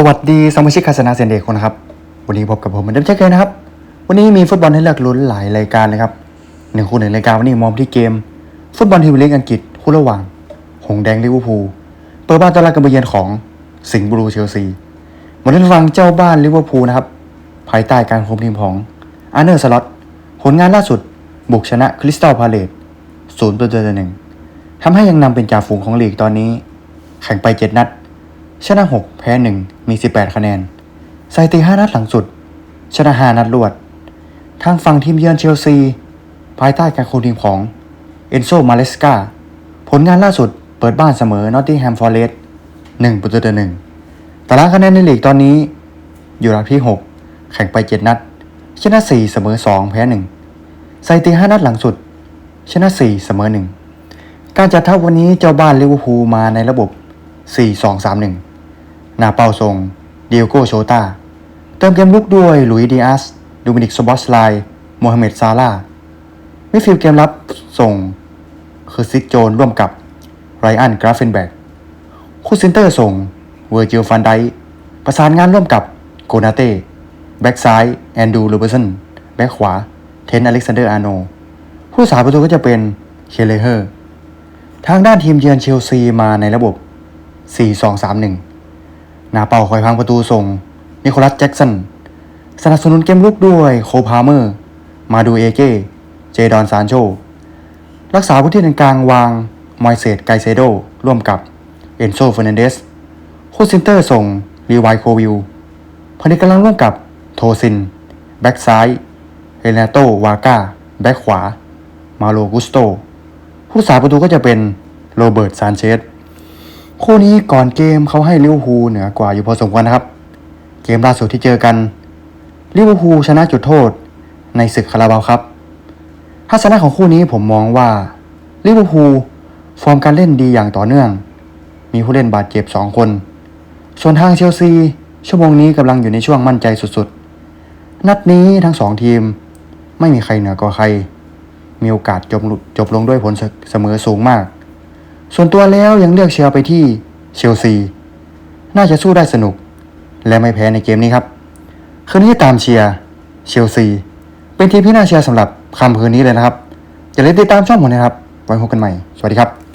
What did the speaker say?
สวัสดีสมาชิกคาสนาเซนเดกคนนะครับ วันนี้พบกับผมเหมือนเดิมเช่นเคยนะครับ วันนี้มีฟุตบอลให้เลือกลุ้นหลายรายการเลยครับหนึ่งคู่หนึ่งรายการวันนี้มองที่เกม ฟุตบอลทีมเล็กอังกฤษคู่ระหว่าง หงแดงลิเวอร์พูลเปิดบ้านต้อนรับการไปเยือนของสิงห์บลูเชลซีมาเล่นฟังเจ้าบ้านลิเวอร์พูลนะครับ ภายใต้การคุมทีมของอาร์เนอร์สล็อตผลงานล่าสุด บุกชนะคริสตัลพาเลตศูนย์ต่อหนึ่งทำให้ยังนำเป็นจ่าฝูงของลีกตอนนี้ แข่งไปเจ็ดนัด ชนะ 6 แพ้ 1 มี 18 คะแนนสถิติ5นัดหลังสุด ชนะ5นัดรวด ทางฝั่งทีมเยือนเชลซี ภายใต้การคุมทีมของเอนโซมาเลสกาผลงานล่าสุดเปิดบ้านเสมอนอตติงแฮมฟอร์เรสต์1ประตูต่อ1ตารางคะแนนในลีกตอนนี้ อยู่อันดับที่ 6 แข่งไป 7 นัด ชนะ 4 เสมอ 2 แพ้ 1สถิติ5นัดหลังสุด ชนะ 4 เสมอ 1 การจัดทัพวันนี้เจ้าบ้านลิเวอร์พูลมาในระบบ 4-2-3-1 หน้าเป้าทรงเดียโกโชตาเติมเกมลุกด้วยลุยดีอาสดูมินิกสบอสไลโมฮัมเหม็ดซาลามิดฟิลด์เกมรับส่ง คือซิกโจนร่วมกับไรอันกราฟเฟนแบกคู่เซนเตอร์ส่งเวอร์จิลฟันไดประสานงานร่วมกับโกนาเต้แบ็กซ้ายแอนดูโรเบอร์สันแบ็กขวาเทนอเล็กซานเดอร์อาร์โนผู้สาประตูก็จะเป็นเคเลเฮอร์ ทางด้านทีมเยือนเชลซีมาในระบบ 4-2-3-1 นาเป้าคอยพังประตูส่ง นิโคลัสแจ็กสัน สนับสนุนเกมลุกด้วยโคพาเมอร์ มาดูเอเก้ เจดอนซานโช รักษาพื้นที่กลางวาง มอยเซตไกเซโด ร่วมกับเอนโซเฟอร์นันเดสคู่เซนเตอร์ส่งรีไวโควิลพนิกำลังร่วมกับโทซิน แบ็กซ้ายเอเลนาโตวาก้า แบ็กขวา มาโลกุสโต ผู้สาประตูก็จะเป็นโรเบิร์ตซานเชส คู่นี้ก่อนเกมเขาให้ลิเวอร์พูลเหนือกว่าอยู่พอสมควรนะครับ เกมล่าสุดที่เจอกันลิเวอร์พูลชนะจุดโทษในศึกคาราบาวครับทัศนะของคู่นี้ผมมองว่าลิเวอร์พูลฟอร์มการเล่นดีอย่างต่อเนื่อง มีผู้เล่นบาดเจ็บ 2 คน ส่วนทางเชลซี ชั่วโมงนี้กำลังอยู่ในช่วงมั่นใจสุดๆ นัดนี้ทั้งสองทีม ไม่มีใครเหนือกว่าใคร มีโอกาสจบจบลงด้วยผลเสมอสูงมาก ส่วนตัวแล้วยังเลือกเชียร์ไปที่เชลซี น่าจะสู้ได้สนุก และไม่แพ้ในเกมนี้ครับ คืนนี้ตามเชียร์เชลซี เป็นทีมที่น่าเชียร์สำหรับคำคืนนี้เลยนะครับ อย่าลืมติดตามช่องผมนะครับ ไว้พบกันใหม่ สวัสดีครับ